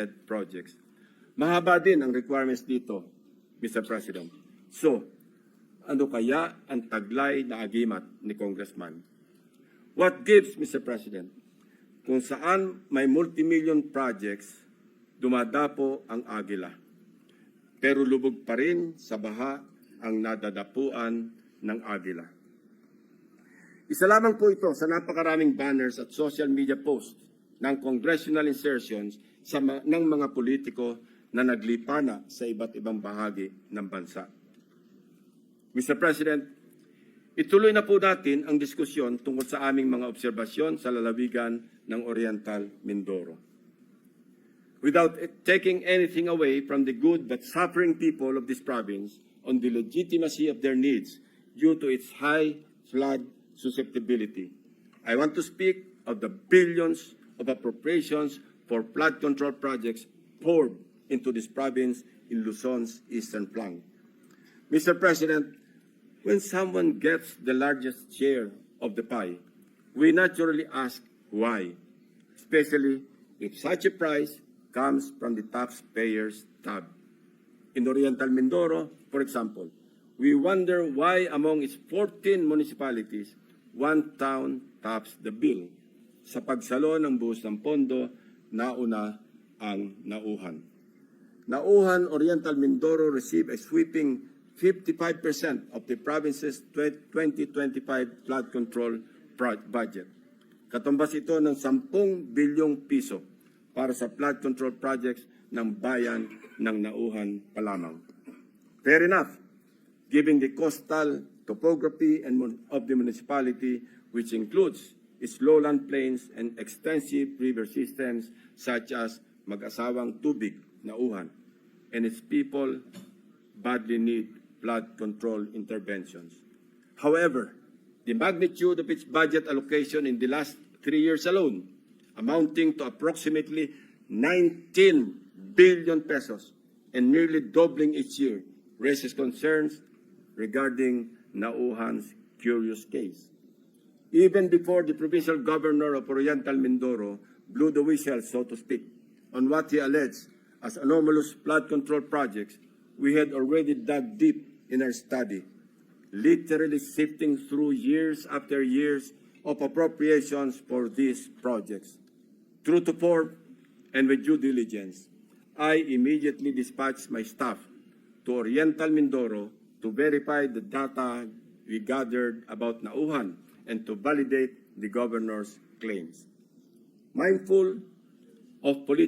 related projects. Mahaba din ang requirements dito, Mr. President. So, ano kaya ang taglay na agimat ni Congressman? What gives, Mr. President? Kung saan may multimillion projects, dumadapo ang agila. Pero lubog pa rin sa baha ang nadadapuan ng agila. Isa lamang po ito sa napakaraming banners at social media posts ng congressional insertions sa ng mga politiko na naglipana sa iba't ibang bahagi ng bansa. Mr. President, ituloy na po natin ang diskusyon tungkol sa aming mga obserbasyon sa lalawigan ng Oriental Mindoro. Without it taking anything away from the good but suffering people of this province on the legitimacy of their needs due to its high flood susceptibility. I want to speak of the billions of appropriations for flood control projects poured into this province in Luzon's eastern flank. Mr. President, when someone gets the largest share of the pie, we naturally ask why, especially if such a price comes from the taxpayers' tab. In Oriental Mindoro, for example, we wonder why among its 14 municipalities, one town tops the bill. Sa pagsalo ng buhos ng pondo, nauna ang nauhan. Nauhan Oriental Mindoro received a sweeping 55% of the province's 2025 flood control budget. Katumbas ito ng 10 bilyong piso para sa flood control projects ng bayan ng Nauhan pa lamang. Fair enough, given the coastal topography and of the municipality, which includes its lowland plains and extensive river systems such as mag-asawang tubig, Nauhan, and its people badly need flood control interventions. However, the magnitude of its budget allocation in the last three years alone, amounting to approximately 19 billion pesos and nearly doubling each year, raises concerns regarding Nauhan's curious case. Even before the provincial governor of Oriental Mindoro blew the whistle, so to speak, on what he alleged as anomalous flood control projects, we had already dug deep in our study, literally sifting through years after years of appropriations for these projects. True to form and with due diligence, I immediately dispatched my staff to Oriental Mindoro to verify the data we gathered about Nauhan and to validate the governor's claims. Mindful of political